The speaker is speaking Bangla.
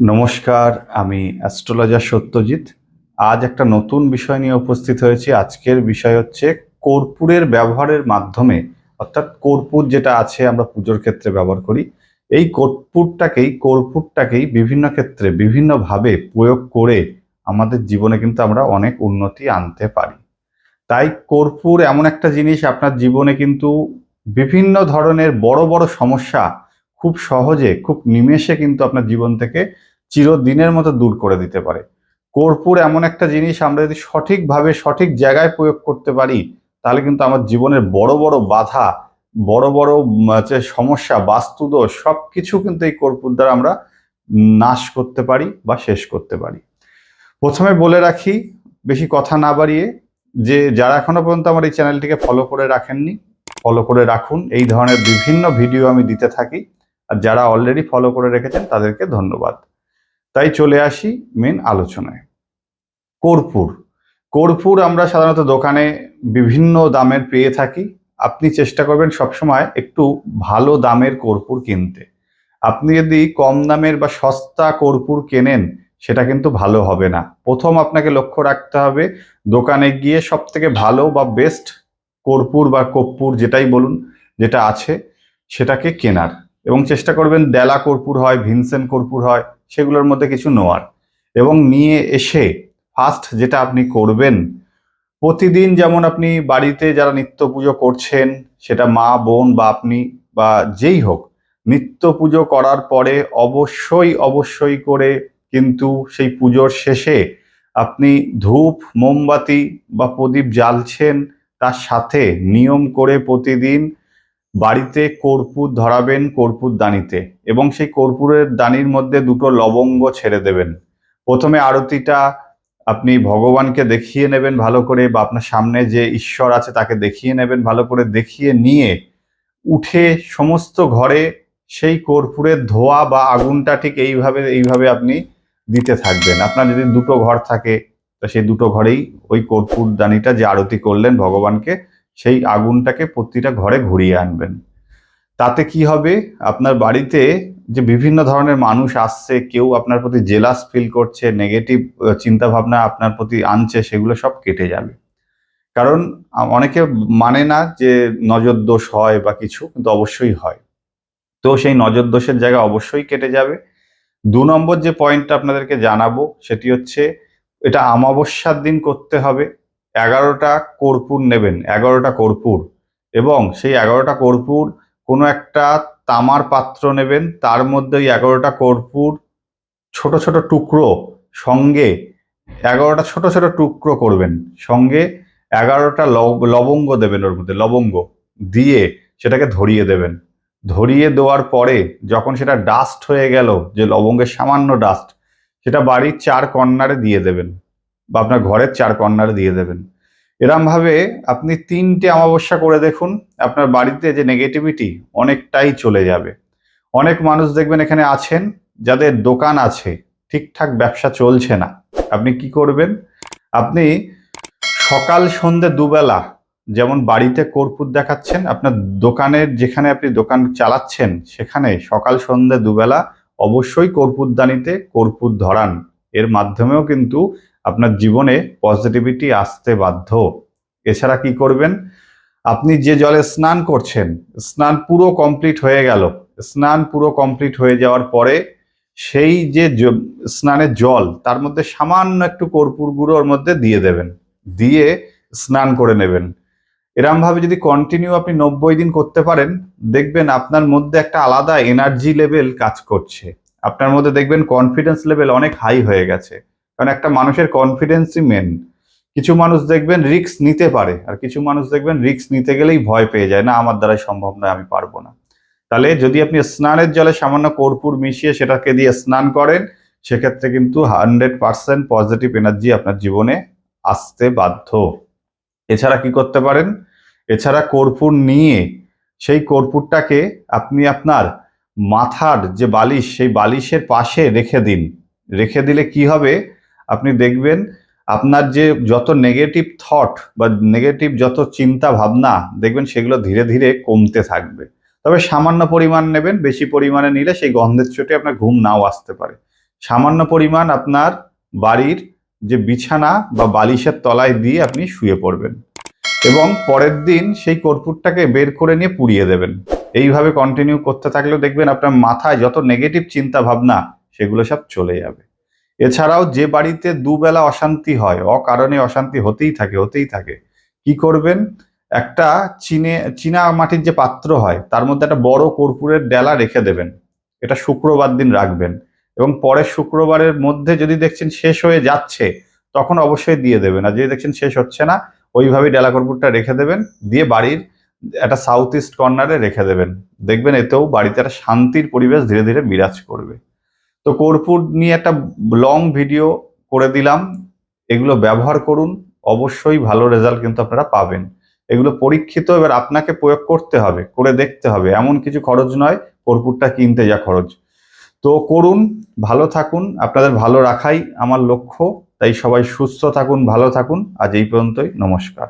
নমস্কার, আমি অ্যাস্ট্রোলজার সত্যজিৎ। আজ একটা নতুন বিষয় নিয়ে উপস্থিত হয়েছি। আজকের বিষয় হচ্ছে কর্পূরের ব্যবহারের মাধ্যমে, অর্থাৎ কর্পূর যেটা আছে আমরা পুজোর ক্ষেত্রে ব্যবহার করি, এই কর্পূরটাকেই কর্পূরটাকেই বিভিন্ন ক্ষেত্রে বিভিন্নভাবে প্রয়োগ করে আমাদের জীবনে কিন্তু আমরা অনেক উন্নতি আনতে পারি। তাই কর্পূর এমন একটা জিনিস, আপনার জীবনে কিন্তু বিভিন্ন ধরনের বড় বড় সমস্যা খুব সহজে, খুব নিমেষে কিন্তু আপনার জীবন থেকে চিরদিনের মতো দূর করে দিতে পারে। কর্পূর এমন একটা জিনিস আমরা যদি সঠিকভাবে সঠিক জায়গায় প্রয়োগ করতে পারি, তাহলে কিন্তু আমার জীবনের বড় বড় বাধা, বড় বড় যে সমস্যা, বাস্তুদোষ সব কিছু কিন্তু এই কর্পূর দ্বারা আমরা নাশ করতে পারি বা শেষ করতে পারি। প্রথমে বলে রাখি, বেশি কথা না বাড়িয়ে, যে যারা এখনও পর্যন্ত আমার এই চ্যানেলটিকে ফলো করে রাখেননি ফলো করে রাখুন। এই ধরনের বিভিন্ন ভিডিও আমি দিতে থাকি, আর যারা অলরেডি ফলো করে রেখেছেন, তাদেরকে ধন্যবাদ। তাই চলে আসি মেন আলোচনায়। কর্পূর। কর্পূর আমরা সাধারণত দোকানে বিভিন্ন দামের পেয়ে থাকি। আপনি চেষ্টা করবেন সবসময় একটু ভালো দামের কর্পূর কিনতে। আপনি যদি কম দামের বা সস্তা কর্পূর কেনেন, সেটা কিন্তু ভালো হবে না। প্রথম আপনাকে লক্ষ্য রাখতে হবে, দোকানে গিয়ে সব থেকে ভালো বা বেস্ট কর্পূর বা কর্পূর যেটাই বলুন, যেটা আছে, সেটাকে কেনার। এবং চেষ্টা করবেন ডেলা কর্পূর হয় ভিনসেন কর্পূর হয়, সেগুলোর মধ্যে কিছু নেওয়ার। এবং নিয়ে এসে ফার্স্ট যেটা আপনি করবেন, প্রতিদিন যেমন আপনি বাড়িতে যারা নিত্য পুজো করছেন, সেটা মা, বোন বা আপনি বা যেই হোক, নিত্য পুজো করার পরে অবশ্যই অবশ্যই করে কিন্তু সেই পুজোর শেষে আপনি ধূপ, মোমবাতি বা প্রদীপ জ্বালছেন, তার সাথে নিয়ম করে প্রতিদিন বাড়িতে কর্পূর ধরাবেন কর্পূর দানিতে এবং সেই কর্পূরের দানির মধ্যে দুটো লবঙ্গ ছেড়ে দেবেন। প্রথমে আরতিটা আপনি ভগবানকে দেখিয়ে নেবেন ভালো করে বা আপনার সামনে যে ঈশ্বর আছে তাকে দেখিয়ে নেবেন ভালো করে দেখিয়ে নিয়ে উঠে সমস্ত ঘরে সেই কর্পূরের ধোয়া বা আগুনটা ঠিক এইভাবে এইভাবে আপনি দিতে থাকবেন। আপনার যদি দুটো ঘর থাকে, তো সেই দুটো ঘরেই ওই কর্পূর দানিটা যে আরতি করলেন ভগবানকে সেই আগুনটাকে প্রতিটা ঘরে ঘুরিয়ে আনবেন। তাতে কি হবে? আপনার বাড়িতে যে বিভিন্ন ধরনের মানুষ আসছে, কেউ আপনার প্রতি জেলাস ফিল করছে নেগেটিভ চিন্তা ভাবনা আপনার প্রতি আনছে, সেগুলো সব কেটে যাবে। কারণ অনেকে মানে না যে নজর দোষ হয় বা কিছু, কিন্তু অবশ্যই হয়। তো সেই নজর দোষের জায়গা অবশ্যই কেটে যাবে। দু নম্বর যে পয়েন্টটা আপনাদেরকে জানাব, সেটি হচ্ছে এটা আমাবস্যার দিন করতে হবে। এগারোটা কর্পূর নেবেন, এগারোটা কর্পূর। এবং সেই এগারোটা কর্পূর কোনো একটা তামার পাত্র নেবেন, তার মধ্যে ওই এগারোটা কর্পূর ছোট ছোট টুকরো সঙ্গে এগারোটা ছোট ছোট টুকরো করবেন, সঙ্গে এগারোটা লব- লবঙ্গ দেবেন ওর মধ্যে, লবঙ্গ দিয়ে সেটাকে ধরিয়ে দেবেন। ধরিয়ে দেওয়ার পরে যখন সেটা ডাস্ট হয়ে গেল, যে লবঙ্গের সামান্য ডাস্ট সেটা বাড়ির চার কর্নারে দিয়ে দেবেন। বা আপনার ঘরের চার কর্নারে দিয়ে দেবেন। এরম ভাবে আপনি তিনটে অমাবস্যা করে দেখুন, আপনার বাড়িতে যে নেগেটিভিটি অনেকটাই চলে যাবে। অনেক মানুষ দেখবেন এখানে আছেন, যাদের দোকান আছে, ঠিকঠাক ব্যবসা চলছে না। আপনি কি করবেন? আপনি সকাল সন্ধে দুবেলা যেমন বাড়িতে কর্পূর দেখাচ্ছেন, আপনার দোকানের যেখানে আপনি দোকান চালাচ্ছেন, সেখানে সকাল সন্ধে দুবেলা অবশ্যই কর্পূরদানিতে কর্পূর ধরান। এর মাধ্যমেও কিন্তু আপনার জীবনে পজিটিভিটি আসতে বাধ্য। এছাড়া কি করবেন? আপনি যে জলে স্নান করছেন, স্নান পুরো কমপ্লিট হয়ে গেল। স্নান পুরো কমপ্লিট হয়ে যাওয়ার পরে সেই যে স্নানের জল, তার মধ্যে সামান্য একটু কর্পূর গুঁড়ো ওর মধ্যে দিয়ে দেবেন। দিয়ে স্নান করে নেবেন। এরম ভাবে যদি কন্টিনিউ আপনি নব্বই দিন করতে পারেন, দেখবেন আপনার মধ্যে একটা আলাদা এনার্জি লেভেল কাজ করছে। আপনার মধ্যে দেখবেন কনফিডেন্স লেভেল অনেক হাই হয়ে গেছে। কারণ একটা মানুষের কনফিডেন্সই মেন কিছু মানুষ দেখবেন রিস্ক নিতে পারে, আর কিছু মানুষ দেখবেন রিক্স নিতে গেলেই ভয় পেয়ে যায়, না, আমার দ্বারাই সম্ভব নয়, আমি পারব না। তাহলে যদি আপনি স্নানের জলে সামান্য কর্পূর মিশিয়ে সেটাকে দিয়ে স্নান করেন, সেক্ষেত্রে কিন্তু হান্ড্রেড পার্সেন্ট পজিটিভ এনার্জি আপনার জীবনে আসতে বাধ্য। এছাড়া কি করতে পারেন? এছাড়া কর্পূর নিয়ে সেই কর্পূরটাকে আপনি আপনার মাথার যে বালিশ, সেই বালিশের পাশে রেখে দিন। রেখে দিলে কি হবে? আপনি দেখবেন আপনার যে যত নেগেটিভ থট বা নেগেটিভ যত চিন্তা ভাবনা, দেখবেন সেগুলো ধীরে ধীরে কমতে থাকবে। তবে সামান্য পরিমাণ নেবেন, বেশি পরিমাণে নিলে সেই গন্ধের চোটে আপনার ঘুম নাও আসতে পারে। সামান্য পরিমাণ আপনার বাড়ির যে বিছানা বা বালিশের তলায় দিয়ে আপনি শুয়ে পড়বেন এবং পরের দিন সেই কর্পূরটাকে বের করে নিয়ে পুড়িয়ে দেবেন। এইভাবে কন্টিনিউ করতে থাকলেও দেখবেন আপনার মাথায় যত নেগেটিভ চিন্তা ভাবনা, সেগুলো সব চলে যাবে। এছাড়াও যে বাড়িতে দুবেলা অশান্তি হয়, অকারণে অশান্তি হতেই থাকে হতেই থাকে, কি করবেন? একটা চিনে, চীনা মাটির যে পাত্র হয়, তার মধ্যে একটা বড় কর্পূরের ডেলা রেখে দেবেন। এটা শুক্রবার দিন রাখবেন এবং পরের শুক্রবারের মধ্যে যদি দেখছেন শেষ হয়ে যাচ্ছে, তখন অবশ্যই দিয়ে দেবেন। আর যদি দেখছেন শেষ হচ্ছে না, ওইভাবে ডেলা কর্পূরটা রেখে দেবেন, দিয়ে বাড়ির একটা সাউথ ইস্ট কর্নারে রেখে দেবেন। দেখবেন এতেও বাড়িতে একটা শান্তির পরিবেশ ধীরে ধীরে বিরাজ করবে। তো কর্পূর নিয়ে একটা লং ভিডিও করে দিলাম। এগুলো ব্যবহার করুন, অবশ্যই ভালো রেজাল্ট কিন্তু আপনারা পাবেন। এগুলো পরীক্ষিত, এবার আপনাকে প্রয়োগ করতে হবে, করে দেখতে হবে। এমন কিছু খরচ নয়, কর্পূরটা কিনতে যা খরচ। তো করুন, ভালো থাকুন, আপনাদের ভালো রাখাই আমার লক্ষ্য। তাই সবাই সুস্থ থাকুন, ভালো থাকুন। আজ এই পর্যন্তই, নমস্কার।